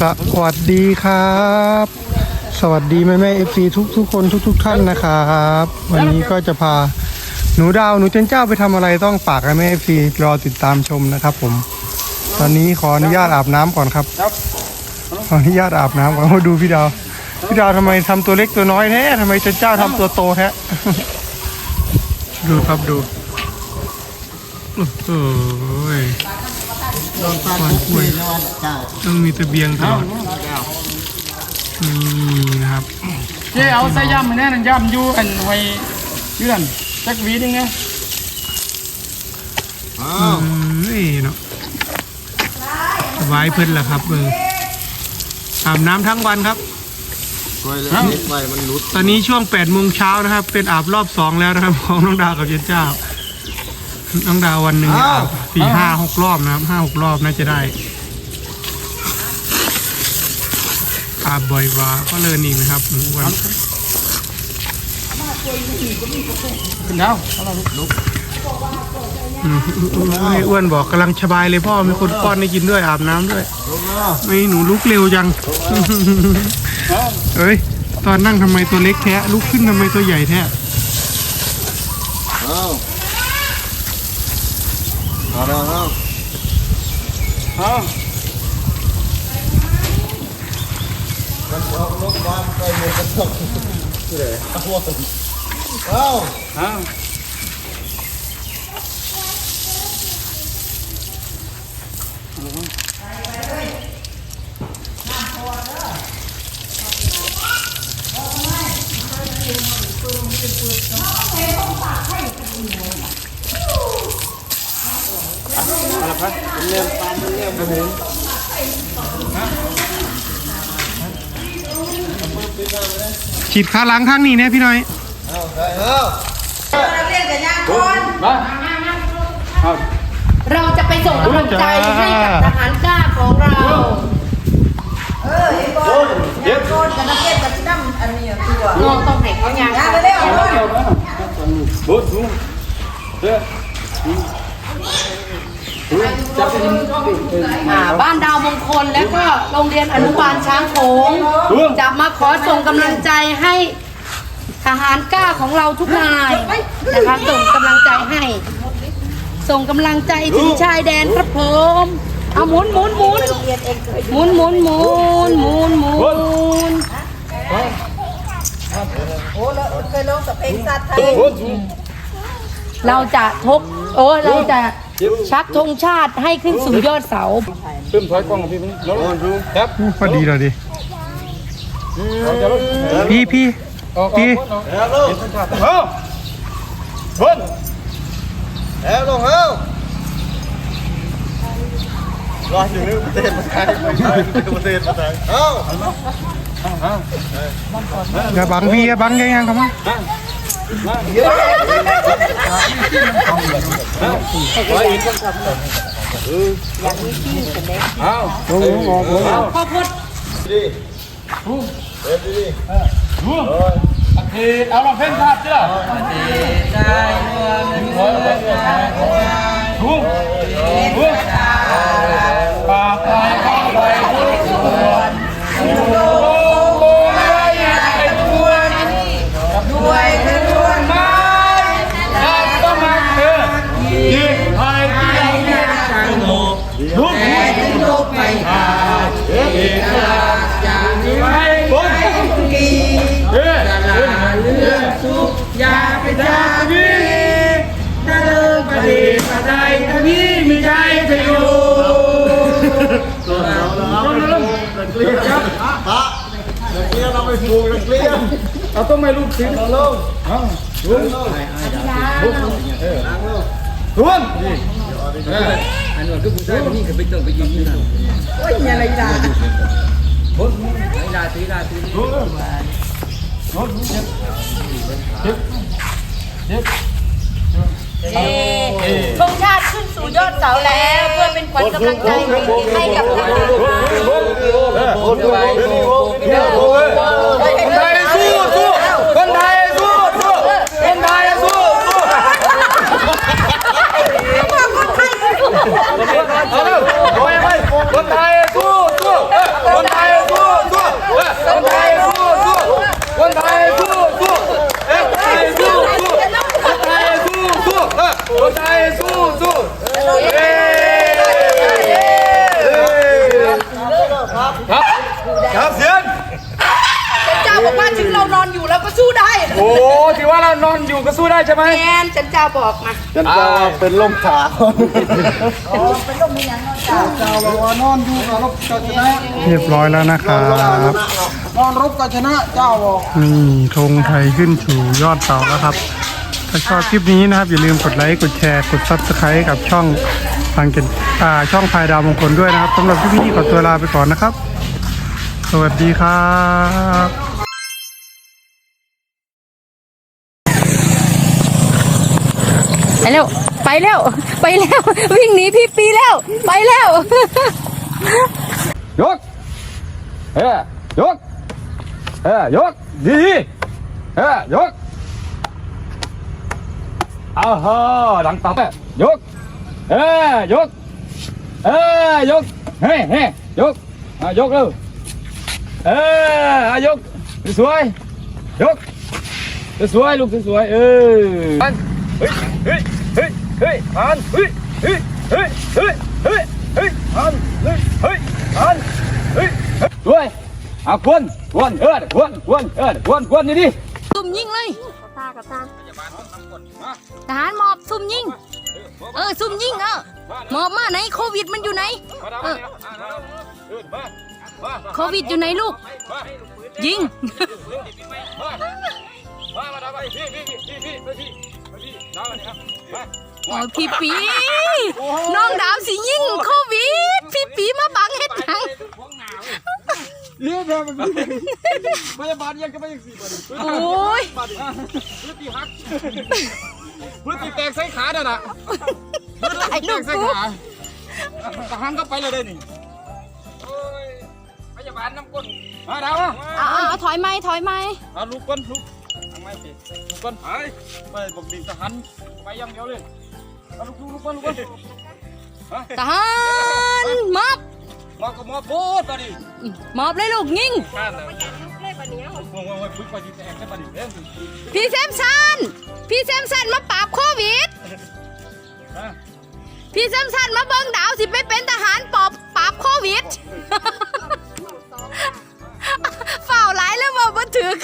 สวัสดีครับ สวัสดีแม่แม่เอฟซีทุกทุกๆคนทุกทุกๆท่านนะครับ วันนี้ก็จะพาหนูดาวหนูเจนเจ้าไปทำอะไรต้องฝากแม่เอฟซีรอติดตามชมนะครับ ผม ตอนนี้ขออนุญาตอาบน้ำก่อนครับครับขออนุญาตอาบน้ำก่อนมาดูพี่ดาวพี่ดาวทำไมทำตัวเล็กตัวน้อยแท้ทำไมเจนเจ้าทำตัวโตแท้ดูครับดูโอ้โหย โดนฟาดทุกทีนะวันเจ้าต้องมีตะเบียงตลอดนี่นะครับเจ๊เอาใส่ย่ำมาแน่นั่นย่ำอยู่อันไว้อยื่นั่นจักหวีนึงไงอ้าอืวมนี่เนาะสบายเพิ่นแหละครับเอออาบน้ำทั้งวันครับคอยเลยนิดไว้มันหลุดตอนนี้ช่วง8ปดโมงเช้านะครับ เป็นอาบรอบสองแล้วนะครับ ของน้องดาวกับเจนเจ้า น้องดาววันหนึ่งเนี่ยอาบสี่ห้าหกรอบนะครับห้าหกรอบน่าจะได้อาบบ่อยกว่าก็เลยอีกนะครับหนึ่งวันขึ้นดาวเอาเราลุกอืมให้อ้วนบอกกำลังสบายเลยพ่อมีคนป้อนให้กินด้วยอาบน้ำด้วยลงแล้วไม่หนูลุกเร็วจัง เอ้ย ตอนนั่งทำไมตัวเล็กแท้ลุกขึ้นทำไมตัวใหญ่แท้อ้าว เอาแล้วเอาเอามันออกลงบ้านไปหมดกันทั้งเลยเอาเอาเอา ฉีดขาหลังข้างนี้เนี่ยพี่น้อยเอาได้เอาเรียนกับยางก่อนมาเอาเราจะไปส่งกำลังใจให้กับทหารกล้าของเรา เออไอ้บอลยางก่อนกับนักเรียนกับที่นั่งอันนี้ตัวน้องต้องให้เขายางยางเร็วเอาๆเกี่ยวนะบุ๊ดบุ๊ดเด้อจับเป็น อ่าบ้านดาวมงคลแล้วก็โรงเรียนอนุบาลช้างโขงจะมาขอส่งกำลังใจให้ทหารกล้าของเราทุกนายนะคะส่งกำลังใจให้ ส่งกำลังใจถึงชายแดนครับผมเอาหมุนหมุนหมุนหมุนหมุนหมุนหมุนหมุนบุ๊ดเราจะทกโอ้เราจะ ชักธงชาติให้ขึ้นสู่ยอดเสาขึ้นถอยกล้องกับพี่มั้งลงดูครับพอดีเลยดิพี่พี่ออกพี่แล้วลงเอาบุ๊ดแล้วลงเอารออยู่นึกประเทศมาไทยไม่ใช่ประเทศมาไทยเอาอย่าบังพี่อย่าบังยังยังครับมั้ง อย่างนี้บรถอยากมีที่เลยเอาเอาเอาข้าวพุทดีดีเด็ดดีดีอันเอาลองเพ่งภาพจ้ะได้มดู ปะนักเรียนเราไปปลูกนักเรียนเอาต้องไม่ลูกชิ้นลงลุงลงลุงอันนั้นคือผู้ชายคนนี้ก็ไปต้องไปยืนอยู่นั่นโอ้ยอย่าเลยจ้าคนไอ้ลาตีลาตีลุงลุงเจ็บเจ็บเจ็บ ธงชาติขึ้นสู่ยอดเสาแล้ว เพื่อเป็นขวัญกำลังใจให้กับทหารคนไทยคนไทย คนไทยสู้สู้คนไทยสู้สู้คนไทยสู้สู้เอาเร็วคนไทยสู้สู้คนไท ครับครับเสียน เจ้าบอกว่าถึงเรานอนอยู่แล้วก็สู้ได้ โอ้ถือว่าเรานอนอยู่ก็สู้ ได้ใช่ไหมแมนฉันเจ้าบอกมาจันเจ้าว่าเป็นล่มขาเจ้าบอกว่านอนอยู่กับรบก็ชนะเรียบร้อยแล้วนะครับนอนรบก็ชนะเจ้าบอกนี่ธงไทยขึ้นสู่ยอดเสาแล้วครับ ถ้าชอบคลิปนี้นะครับ อย่าลืมกดไลค์กดแชร์กดซับสไครต์กับช่องทางเกนอ่าช่องพายดาวมงคลด้วยนะครับสำหรับคลิปนี้ขอตัวลาไปก่อนนะครับ สวัสดีครับ เร็วไปเร็วไปเร็ววิ่งหนีพี่ปีแล้ว ไปเร็วยกเฮ้ยกเฮ้ยกดีเฮ้ยกเอาฮะดังตับยกเฮ้ยกเฮ้ยกเฮ้เฮ้ยกอะยกเร็วเอ้ยกสวยยกสวยลูกสวยเออเฮ้ยเฮ้ย เฮ้ยเฮ้ยผ่านเฮ้ยเฮ้ยเฮ้ยเฮ้ยเฮ้ยเฮ้ยผ่านเฮ้ยเฮ้ยผ่านเฮ้ยสวยอะควนควนเออควนควนเออควนควนนี่ดิซุ่มยิงเลยตากับตาทหารหมอบซุ่มยิง เออซุ่มยิงเออหมอบมาไหนโควิดมันอยู่ไหนเออโควิดอยู่ไหนลูก ยิง โอ้ยพี่ปีน้องดาวสิยิงโควิดพี่ปีมาบังเฮ็ดหยังเรียบร้อยมันพยาบาลยังก็ไม่ยังสี่บาทโอ้ยพื้นที่หักพื้นที่แตกใส่ขาเด้อน่ะตายลูกใส่กูขาทหารก็ไปเลยเด้อนี่โอ้ยพยาบาลน้ำก้นมาดาวมาเอาเอาเอาถอยไหมถอยไหมเอาลูกก้นลูกทำไมสิลูกก้นไปไปบอกดิทหารไปอยังเดียวเลย tahan mop mop ke mop bot tadi mop lấy lục nhinh Phi xem san Phi xem san mà bạp Covid พี่ซ้ำซันมาเบิ้งดาวสิไปเป็นทหารปอบปราบโควิดเฝ้าหลายแล้วบ่บ่ถึก